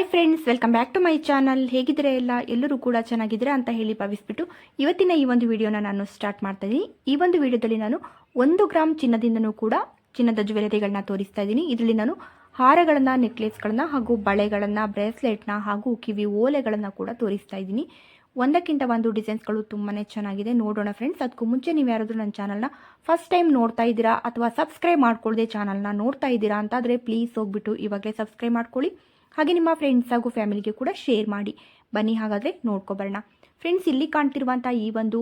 Hi friends welcome back to my channel ಹೇಗಿದ್ರೆ ಎಲ್ಲ? ಎಲ್ಲರೂ ಕೂಡ ಚೆನ್ನಾಗಿದ್ದೀರಾ ಅಂತ ಹೇಳಿ ಭಾವಿಸ್ಬಿಟ್ಟು ಇವತ್ತಿನ ಈ ಒಂದು ವಿಡಿಯೋನ ನಾನು ಸ್ಟಾರ್ಟ್ ಮಾಡ್ತಾ ಈ ಒಂದು ವಿಡಿಯೋದಲ್ಲಿ ನಾನು ಒಂದು ಗ್ರಾಮ್ ಚಿನ್ನದಿಂದನೂ ಕೂಡ ಚಿನ್ನದ ಜ್ಯುವೆಲರಿಗಳನ್ನ ತೋರಿಸ್ತಾ ಇದ್ದೀನಿ ಇದರಲ್ಲಿ ನಾನು ಹಾರಗಳನ್ನು ನೆಕ್ಲೆಸ್ಗಳನ್ನ ಹಾಗೂ ಬಳೆಗಳನ್ನು ಬ್ರೇಸ್ಲೆಟ್ನ ಹಾಗೂ ಕಿವಿ ಓಲೆಗಳನ್ನು ಕೂಡ ತೋರಿಸ್ತಾ ಇದ್ದೀನಿ ಒಂದಕ್ಕಿಂತ ಒಂದು ಡಿಸೈನ್ಸ್ಗಳು ತುಂಬಾ ಚೆನ್ನಾಗಿದೆ. ನೋಡೋಣ ಫ್ರೆಂಡ್ಸ್ ಅದಕ್ಕೂ ಮುಂಚೆ ನೀವು ಯಾರಾದರೂ ನನ್ನ ಚಾನಲ್ನ ಫಸ್ಟ್ ಟೈಮ್ ನೋಡ್ತಾ ಇದ್ದೀರಾ ಅಥವಾ ಸಬ್ಸ್ಕ್ರೈಬ್ ಮಾಡ್ಕೊಳ್ಳದೆ ಚಾನಲ್ನ ನೋಡ್ತಾ ಇದ್ದೀರಾ ಅಂತಾದರೆ ಪ್ಲೀಸ್ ಹೋಗ್ಬಿಟ್ಟು ಇವಾಗಲೇ ಸಬ್ಸ್ಕ್ರೈಬ್ ಮಾಡ್ಕೊಳ್ಳಿ. ಹಾಗೆ ನಿಮ್ಮ ಫ್ರೆಂಡ್ಸ್ ಹಾಗೂ ಫ್ಯಾಮಿಲಿಗೆ ಕೂಡ ಶೇರ್ ಮಾಡಿ. ಬನ್ನಿ ಹಾಗಾದರೆ ನೋಡ್ಕೊಬರೋಣ ಫ್ರೆಂಡ್ಸ್ ಇಲ್ಲಿ ಕಾಣ್ತಿರುವಂಥ ಈ ಒಂದು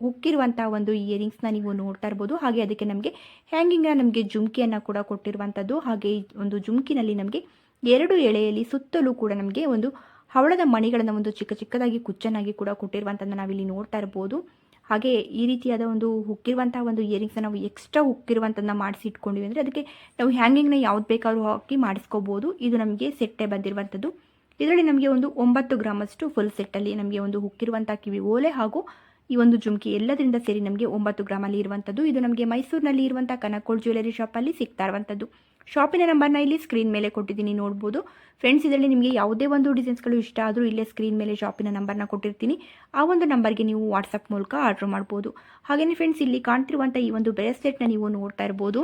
ಉಕ್ಕಿರುವಂಥ ಒಂದು ಇಯರಿಂಗ್ಸ್ನ ನೀವು ನೋಡ್ತಾ ಇರ್ಬೋದು. ಹಾಗೆ ಅದಕ್ಕೆ ನಮಗೆ ಹ್ಯಾಂಗಿಂಗ್ನ ನಮಗೆ ಜುಮ್ಕಿಯನ್ನು ಕೂಡ ಕೊಟ್ಟಿರುವಂಥದ್ದು ಹಾಗೆ ಒಂದು ಜುಮ್ಕಿನಲ್ಲಿ ನಮಗೆ ಎರಡು ಎಳೆಯಲ್ಲಿ ಸುತ್ತಲೂ ಕೂಡ ನಮಗೆ ಒಂದು ಹವಳದ ಮಣಿಗಳನ್ನು ಒಂದು ಚಿಕ್ಕ ಚಿಕ್ಕದಾಗಿ ಕುಚ್ಚನಾಗಿ ಕೂಡ ಕೊಟ್ಟಿರುವಂಥದ್ದನ್ನು ನಾವಿಲ್ಲಿ ನೋಡ್ತಾ ಇರ್ಬೋದು. ಹಾಗೆ ಈ ರೀತಿಯಾದ ಒಂದು ಹುಕ್ಕಿರುವಂಥ ಒಂದು ಇಯರಿಂಗ್ಸ್ನ ನಾವು ಎಕ್ಸ್ಟ್ರಾ ಹುಕ್ಕಿರುವಂಥದ್ದನ್ನ ಮಾಡಿಸಿ ಇಟ್ಕೊಂಡಿವಿ ಅಂದರೆ ಅದಕ್ಕೆ ನಾವು ಹ್ಯಾಂಗಿಂಗ್ನ ಯಾವ್ದು ಬೇಕಾದ್ರೂ ಹಾಕಿ ಮಾಡಿಸ್ಕೋಬೋದು. ಇದು ನಮಗೆ ಸೆಟ್ಟೇ ಬಂದಿರುವಂಥದ್ದು ಇದರಲ್ಲಿ ನಮಗೆ ಒಂದು ಒಂಬತ್ತು ಗ್ರಾಮಷ್ಟು ಫುಲ್ ಸೆಟ್ಟಲ್ಲಿ ನಮಗೆ ಒಂದು ಹುಕ್ಕಿರುವಂಥ ಕಿವಿ ಓಲೆ ಹಾಗೂ ಈ ಒಂದು ಜುಮ್ಕಿ ಎಲ್ಲದರಿಂದ ಸೇರಿ ನಮಗೆ ಒಂಬತ್ತು ಗ್ರಾಮಲ್ಲಿ ಇರುವಂಥದ್ದು ಇದು ನಮಗೆ ಮೈಸೂರಿನಲ್ಲಿ ಇರುವಂಥ ಕನಕೋಳ್ ಜ್ಯುವೆಲರಿ ಶಾಪಲ್ಲಿ ಸಿಗ್ತಾ ಇರುವಂಥದ್ದು ಶಾಪಿನ ನಂಬರ್ನ ಇಲ್ಲಿ ಸ್ಕ್ರೀನ್ ಮೇಲೆ ಕೊಟ್ಟಿದ್ದೀನಿ, ನೋಡ್ಬೋದು. ಫ್ರೆಂಡ್ಸ್ ಇದರಲ್ಲಿ ನಿಮಗೆ ಯಾವುದೇ ಒಂದು ಡಿಸೈನ್ಸ್ಗಳು ಇಷ್ಟ ಆದರೂ ಇಲ್ಲೇ ಸ್ಕ್ರೀನ್ ಮೇಲೆ ಶಾಪಿನ ನಂಬರ್ನ ಕೊಟ್ಟಿರ್ತೀನಿ. ಆ ಒಂದು ನಂಬರ್ಗೆ ನೀವು ವಾಟ್ಸಪ್ ಮೂಲಕ ಆರ್ಡ್ರ್ ಮಾಡ್ಬೋದು. ಹಾಗೆಯೇ ಫ್ರೆಂಡ್ಸ್ ಇಲ್ಲಿ ಕಾಣ್ತಿರುವಂಥ ಈ ಒಂದು ಬ್ರೇಸ್ಲೆಟ್ನ ನೀವು ನೋಡ್ತಾ ಇರ್ಬೋದು.